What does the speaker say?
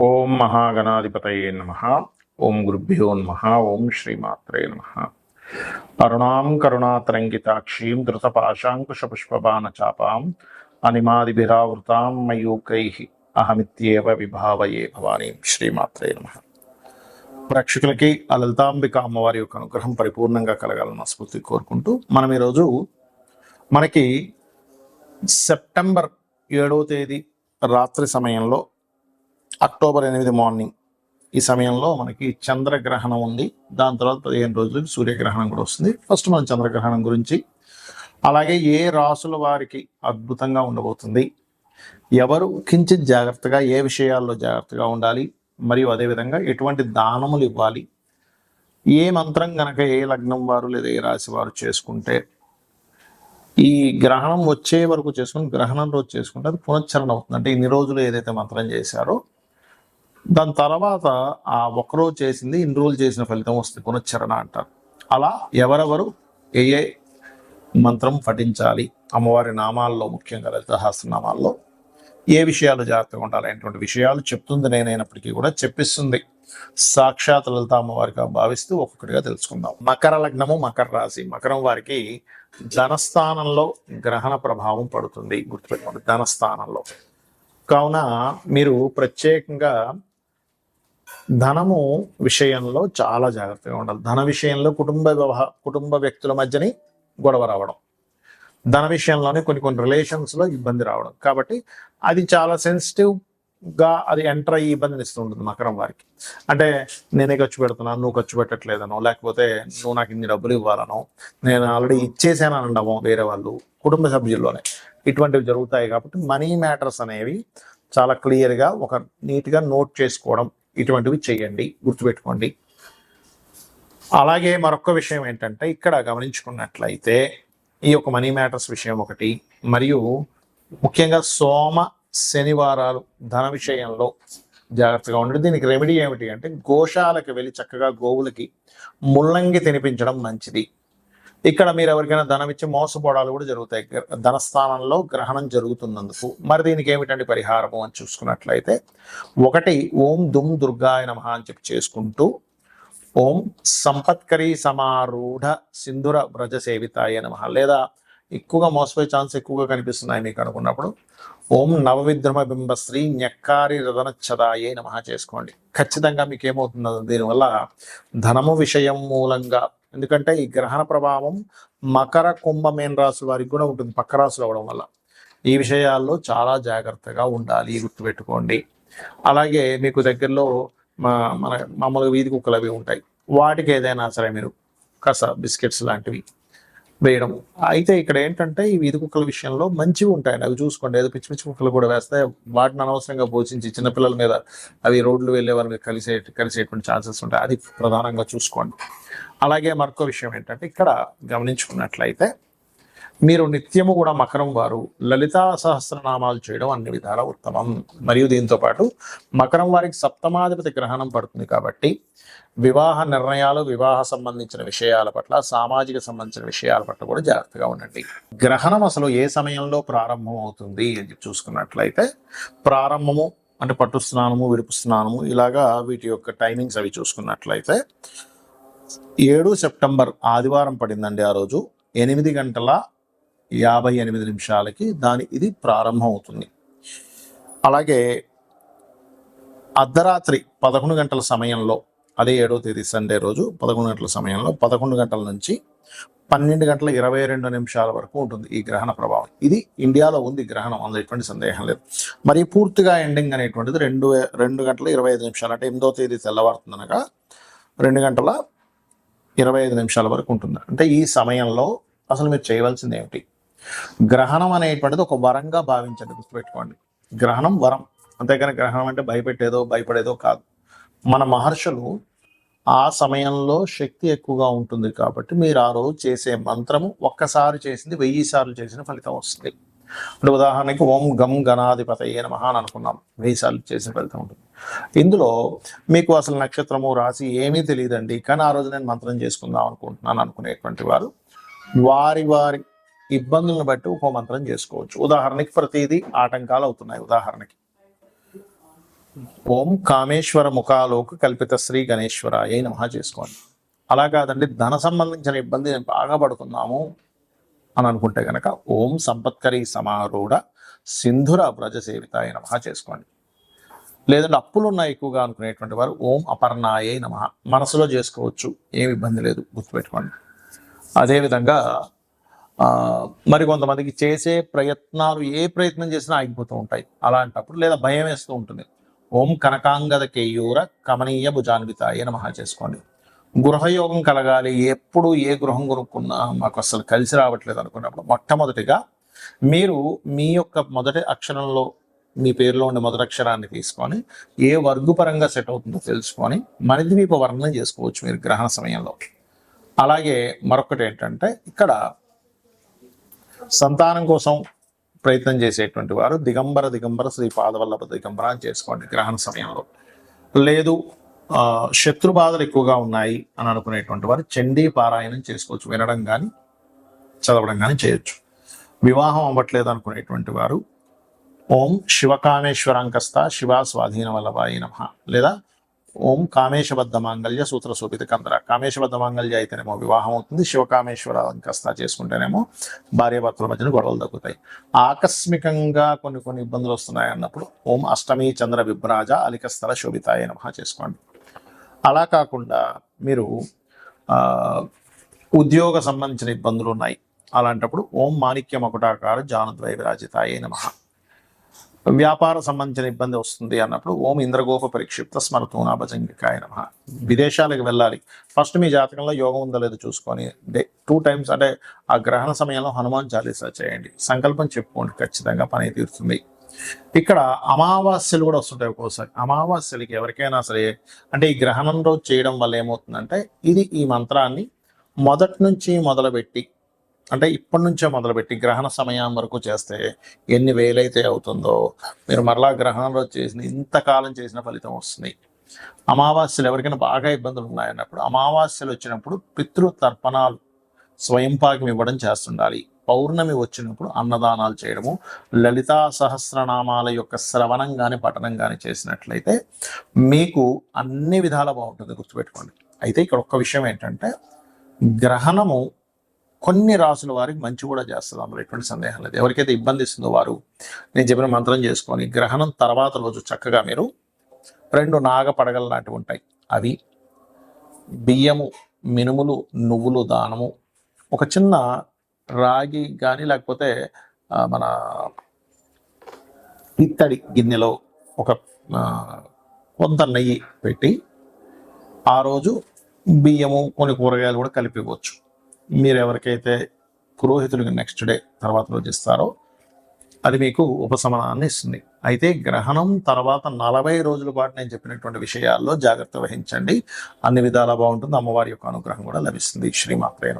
ఓం మహాగణాధిపతయే నమ. ఓం గురుభ్యో నమ. ఓం శ్రీమాత్రే నమ. అరుణాం కరుణాతరంగితాక్షీం ధృతపాశాంకుశపుష్పబాణ చాపాం అనిమాదిభిరావృతాం మయూకై అహమిత్యేవ విభావయే భవానీ. శ్రీమాత్రే నమ. ప్రేక్షకులకి ఆ లలితాంబిక అమ్మవారి యొక్క అనుగ్రహం పరిపూర్ణంగా కలగాలని స్ఫూర్తి కోరుకుంటూ మనం ఈరోజు మనకి సెప్టెంబర్ ఏడవ తేదీ రాత్రి సమయంలో అక్టోబర్ ఎనిమిది మార్నింగ్ ఈ సమయంలో మనకి చంద్రగ్రహణం ఉంది. దాని తర్వాత పదిహేను రోజులకి సూర్యగ్రహణం కూడా వస్తుంది. ఫస్ట్ మనం చంద్రగ్రహణం గురించి అలాగే ఏ రాసుల వారికి అద్భుతంగా ఉండబోతుంది ఎవరు కించిత్ జాగ్రత్తగా ఏ విషయాల్లో జాగ్రత్తగా ఉండాలి మరియు అదేవిధంగా ఎటువంటి దానములు ఇవ్వాలి ఏ మంత్రం గనక ఏ లగ్నం వారు లేదా ఏ రాశి వారు చేసుకుంటే ఈ గ్రహణం వచ్చే వరకు చేసుకుని గ్రహణం రోజు చేసుకుంటే అది పునశ్చరణ అవుతుంది. అంటే ఇన్ని రోజులు ఏదైతే మంత్రం చేశారో దాని తర్వాత ఆ ఒక్కరోజు చేసింది ఇన్ని రోజులు చేసిన ఫలితం వస్తుంది పునశ్చరణ అంటారు. అలా ఎవరెవరు ఏ ఏ మంత్రం పఠించాలి అమ్మవారి నామాల్లో ముఖ్యంగా లలితహాస్త్రనామాల్లో ఏ విషయాలు జాగ్రత్తగా ఉండాలి అనేటువంటి విషయాలు చెప్తుంది నేనైనప్పటికీ కూడా చెప్పిస్తుంది. సాక్షాత్ లలిత అమ్మవారిగా భావిస్తూ ఒక్కొక్కటిగా తెలుసుకుందాం. మకర లగ్నము మకర రాశి. మకరం వారికి ధనస్థానంలో గ్రహణ ప్రభావం పడుతుంది గుర్తుపెట్టుకోండి ధనస్థానంలో. కావున మీరు ప్రత్యేకంగా ధనము విషయంలో చాలా జాగ్రత్తగా ఉండాలి. ధన విషయంలో కుటుంబ వ్యవహార కుటుంబ వ్యక్తుల మధ్యని గొడవ రావడం. ధన విషయంలోనే కొన్ని కొన్ని రిలేషన్స్లో ఇబ్బంది రావడం. కాబట్టి అది చాలా సెన్సిటివ్గా అది ఎంటర్ అయ్యి ఇబ్బందిని ఇస్తుంటుంది మకరం వారికి. అంటే నేనే ఖర్చు పెడుతున్నాను నువ్వు ఖర్చు పెట్టట్లేదనో లేకపోతే నువ్వు నాకు ఇన్ని డబ్బులు ఇవ్వాలనో నేను ఆల్రెడీ ఇచ్చేసాను అనడమో వేరే వాళ్ళు కుటుంబ సభ్యుల్లోనే. ఇటువంటివి జరుగుతాయి కాబట్టి మనీ మ్యాటర్స్ అనేవి చాలా క్లియర్గా ఒక నీట్గా నోట్ చేసుకోవడం ఇటువంటివి చేయండి గుర్తుపెట్టుకోండి. అలాగే మరొక విషయం ఏంటంటే ఇక్కడ గమనించుకున్నట్లయితే ఈ యొక్క మనీ మ్యాటర్స్ విషయం ఒకటి మరియు ముఖ్యంగా సోమ శనివారాలు ధన విషయంలో జాగ్రత్తగా ఉండండి. దీనికి రెమెడీ ఏమిటి అంటే గోశాలకు వెళ్ళి చక్కగా గోవులకి ముల్లంగి తినిపించడం మంచిది. ఇక్కడ మీరు ఎవరికైనా ధనం ఇచ్చి మోసపోవడాలు కూడా జరుగుతాయి. ధనస్థానంలో గ్రహణం జరుగుతున్నందుకు. మరి దీనికి ఏమిటండి పరిహారము అని చూసుకున్నట్లయితే ఒకటి ఓం దుమ్ దుర్గాయ నమ అని చెప్పి చేసుకుంటూ ఓం సంపత్కరీ సమారూఢ సింధుర వ్రజ సేవితాయ నమ. లేదా ఎక్కువగా మోసపోయే ఛాన్స్ ఎక్కువగా కనిపిస్తున్నాయి మీకు అనుకున్నప్పుడు ఓం నవవిద్రమ బింబశ్రీ న్యక్కారి రదనచ్చదాయే నమ చేసుకోండి. ఖచ్చితంగా మీకు ఏమవుతుందో దీనివల్ల ధనము విషయం మూలంగా ఎందుకంటే ఈ గ్రహణ ప్రభావం మకర కుంభ రాశి వారికి కూడా ఉంటుంది పక్క రాశులు అవడం వల్ల. ఈ విషయాల్లో చాలా జాగ్రత్తగా ఉండాలి గుర్తుపెట్టుకోండి. అలాగే మీకు దగ్గరలో మా మన మామూలుగా వీధి కుక్కలు అవి ఉంటాయి. వాటికి ఏదైనా సరే మీరు కస బిస్కెట్స్ లాంటివి వేయడం. అయితే ఇక్కడ ఏంటంటే ఈ వీధి కుక్కల విషయంలో మంచివి ఉంటాయండి. అవి చూసుకోండి. ఏదో పిచ్చి పిచ్చి కుక్కలు కూడా వేస్తే వాటిని అనవసరంగా పోషించి చిన్నపిల్లల మీద అవి రోడ్లు వెళ్ళే వారికి కలిసే కలిసేటువంటి ఛాన్సెస్ ఉంటాయి. అది ప్రధానంగా చూసుకోండి. అలాగే మరొక విషయం ఏంటంటే ఇక్కడ గమనించుకున్నట్లయితే మీరు నిత్యము కూడా మకరం వారు. లలితా సహస్రనామాలు చేయడం అన్ని విధాల ఉత్తమం. మరియు దీంతో పాటు మకరం వారికి సప్తమాధిపతి గ్రహణం పడుతుంది కాబట్టి వివాహ నిర్ణయాలు వివాహ సంబంధించిన విషయాల పట్ల సామాజిక సంబంధించిన విషయాల పట్ల కూడా జాగ్రత్తగా ఉండండి. గ్రహణం అసలు ఏ సమయంలో ప్రారంభం అవుతుంది అని చూసుకున్నట్లయితే ప్రారంభము అంటే పట్టు స్నానము విడుపు స్నానము ఇలాగా వీటి యొక్క టైమింగ్స్ అవి చూసుకున్నట్లయితే ఏడు సెప్టెంబర్ ఆదివారం పడిందండి ఆ రోజు. ఎనిమిది గంటల యాభై ఎనిమిది నిమిషాలకి దాని ఇది ప్రారంభం అవుతుంది అలాగే అర్ధరాత్రి పదకొండు గంటల సమయంలో అదే ఏడో తేదీ సండే రోజు పదకొండు గంటల సమయంలో పదకొండు గంటల నుంచి పన్నెండు గంటల ఇరవై రెండు నిమిషాల వరకు ఉంటుంది ఈ గ్రహణ ప్రభావం. ఇది ఇండియాలో ఉంది గ్రహణం అందులో ఎటువంటి సందేహం లేదు. మరి పూర్తిగా ఎండింగ్ అనేటువంటిది రెండు రెండు గంటల ఇరవై ఐదు నిమిషాలు అంటే ఎనిమిదో తేదీ తెల్లవారుతుంది అనగా రెండు గంటల ఇరవై ఐదు నిమిషాల వరకు ఉంటుంది. అంటే ఈ సమయంలో అసలు మీరు చేయవలసింది ఏమిటి? గ్రహణం అనేటువంటిది ఒక వరంగా భావించండి గుర్తుపెట్టుకోండి. గ్రహణం వరం. అంతేగాని గ్రహణం అంటే భయపెట్టేదో భయపడేదో కాదు. మన మహర్షులు ఆ సమయంలో శక్తి ఎక్కువగా ఉంటుంది కాబట్టి మీరు ఆ రోజు చేసే మంత్రము ఒక్కసారి చేసింది వెయ్యి సార్లు చేసిన ఫలితం వస్తుంది. ఇప్పుడు ఉదాహరణకి ఓం గం గణాధిపతయే నమః అని అనుకున్నాం. వెయ్యి సార్లు చేసిన ఫలితం ఉంటుంది. ఇందులో మీకు అసలు నక్షత్రము రాశి ఏమీ తెలియదండి. కానీ ఆ రోజు నేను మంత్రం చేసుకుందాం అనుకుంటున్నాను అనుకునేటువంటి వారు వారి వారి ఇబ్బందులను బట్టి ఉపమంత్రం చేసుకోవచ్చు. ఉదాహరణకి ప్రతిదీ ఆటంకాలు అవుతున్నాయి. ఉదాహరణకి ఓం కామేశ్వర ముఖాలోకు కల్పిత శ్రీ గణేశ్వరాయ నమః చేసుకోండి. అలా కాదండి ధన సంబంధించిన ఇబ్బంది నేను బాగా పడుతున్నాము అని అనుకుంటే కనుక ఓం సంపత్కరి సమారూఢ సింధుర వ్రజ సేవితాయ నమః చేసుకోండి. లేదంటే అప్పులు ఉన్నాయి ఎక్కువగా అనుకునేటువంటి వారు ఓం అపర్ణాయే నమ. మనసులో చేసుకోవచ్చు ఏమి ఇబ్బంది లేదు గుర్తుపెట్టుకోండి. అదేవిధంగా మరి కొంతమందికి చేసే ప్రయత్నాలు ఏ ప్రయత్నం చేసినా ఆగిపోతూ ఉంటాయి. అలాంటప్పుడు లేదా భయం వేస్తూ ఉంటుంది. ఓం కనకాంగద కేయూర కమనీయ భుజాన్వితాయ నమహ చేసుకోండి. గృహయోగం కలగాలి. ఎప్పుడు ఏ గృహం కొనుక్కున్నా మాకు అసలు కలిసి రావట్లేదు అనుకున్నప్పుడు మొట్టమొదటిగా మీరు మీ యొక్క మొదటి అక్షరంలో మీ పేరులో ఉండే మొదటి అక్షరాన్ని తీసుకొని ఏ వర్గు పరంగా సెట్ అవుతుందో తెలుసుకొని మణిద్వీప వర్ణన చేసుకోవచ్చు మీరు గ్రహణ సమయంలో. అలాగే మరొకటి ఏంటంటే ఇక్కడ సంతానం కోసం ప్రయత్నం చేసేటువంటి వారు దిగంబర దిగంబర శ్రీ పాదవల్లభ దిగంబర అని చేసుకోండి గ్రహణ సమయంలో. లేదు శత్రు బాధలు ఎక్కువగా ఉన్నాయి అని అనుకునేటువంటి వారు చండీ పారాయణం చేసుకోవచ్చు వినడం కానీ చదవడం కానీ చేయొచ్చు. వివాహం అవ్వట్లేదు అనుకునేటువంటి వారు ఓం శివకామేశ్వరాంకస్త శివ స్వాధీన వల్లభాయి నమ లేదా ఓం కామేశబద్ధ మాంగళ్య సూత్ర శోభిత కందర. కామేశబద్ధ మాంగళ్య అయితేనేమో వివాహం అవుతుంది. శివకామేశ్వర అంకస్త చేసుకుంటేనేమో భార్యాభర్తల మధ్యన గొడవలు తగ్గుతాయి. ఆకస్మికంగా కొన్ని కొన్ని ఇబ్బందులు వస్తున్నాయి అన్నప్పుడు ఓం అష్టమి చంద్ర విభ్రాజ అలికస్థల శోభితాయ నమ చేసుకోండి. అలా కాకుండా మీరు ఉద్యోగ సంబంధించిన ఇబ్బందులు ఉన్నాయి. అలాంటప్పుడు ఓం మాణిక్య మకుటాకార జానద్వయ విరాజితాయ నమ. వ్యాపార సంబంధించిన ఇబ్బంది వస్తుంది అన్నప్పుడు ఓం ఇంద్రగోప పరిక్షిప్త స్మరతూనా భజంగికాయ నమ. విదేశాలకు వెళ్ళాలి. ఫస్ట్ మీ జాతకంలో యోగం ఉందో లేదో చూసుకొని డే టూ టైమ్స్ అంటే ఆ గ్రహణ సమయంలో హనుమాన్ చాలీసా చేయండి. సంకల్పం చెప్పుకోండి. ఖచ్చితంగా పని తీరుతుంది. ఇక్కడ అమావాస్యలు కూడా వస్తుంటాయి ఒక్కోసారి. అమావాస్యలకి ఎవరికైనా సరే అంటే ఈ గ్రహణం రోజు చేయడం వల్ల ఏమవుతుందంటే ఇది ఈ మంత్రాన్ని మొదటి నుంచి మొదలుపెట్టి అంటే ఇప్పటి నుంచే మొదలుపెట్టి గ్రహణ సమయం వరకు చేస్తే ఎన్ని వేలైతే అవుతుందో మీరు మరలా గ్రహణంలో చేసిన ఇంతకాలం చేసిన ఫలితం వస్తుంది. అమావాస్యలు ఎవరికైనా బాగా ఇబ్బందులు ఉన్నాయన్నప్పుడు అమావాస్యలు వచ్చినప్పుడు పితృతర్పణాలు స్వయంపాకం ఇవ్వడం చేస్తుండాలి. పౌర్ణమి వచ్చినప్పుడు అన్నదానాలు చేయడము లలితా సహస్రనామాల యొక్క శ్రవణం కానీ పఠనం కానీ చేసినట్లయితే మీకు అన్ని విధాలు బాగుంటుంది గుర్తుపెట్టుకోండి. అయితే ఇక్కడ ఒక్క విషయం ఏంటంటే గ్రహణము కొన్ని రాసుల వారికి మంచి కూడా చేస్తుంది. అందులో ఎటువంటి సందేహం లేదు. ఎవరికైతే ఇబ్బంది ఇస్తుందో వారు నేను చెప్పిన మంత్రం చేసుకొని గ్రహణం తర్వాత రోజు చక్కగా మీరు రెండు నాగ పడగలు లాంటివి ఉంటాయి. అవి బియ్యము మినుములు నువ్వులు దానము ఒక చిన్న రాగి కానీ లేకపోతే మన ఇత్తడి గిన్నెలో ఒక కొంత నెయ్యి పెట్టి ఆ రోజు బియ్యము కొన్ని కూరగాయలు కూడా కలిపివచ్చు మీరు ఎవరికైతే పురోహితుడికి నెక్స్ట్ డే తర్వాత రోజు ఇస్తారో అది మీకు ఉపశమనాన్ని ఇస్తుంది. అయితే గ్రహణం తర్వాత నలభై రోజుల పాటు నేను చెప్పినటువంటి విషయాల్లో జాగ్రత్త వహించండి. అన్ని విధాలా బాగుంటుంది. అమ్మవారి యొక్క అనుగ్రహం కూడా లభిస్తుంది. శ్రీమాత్రేణ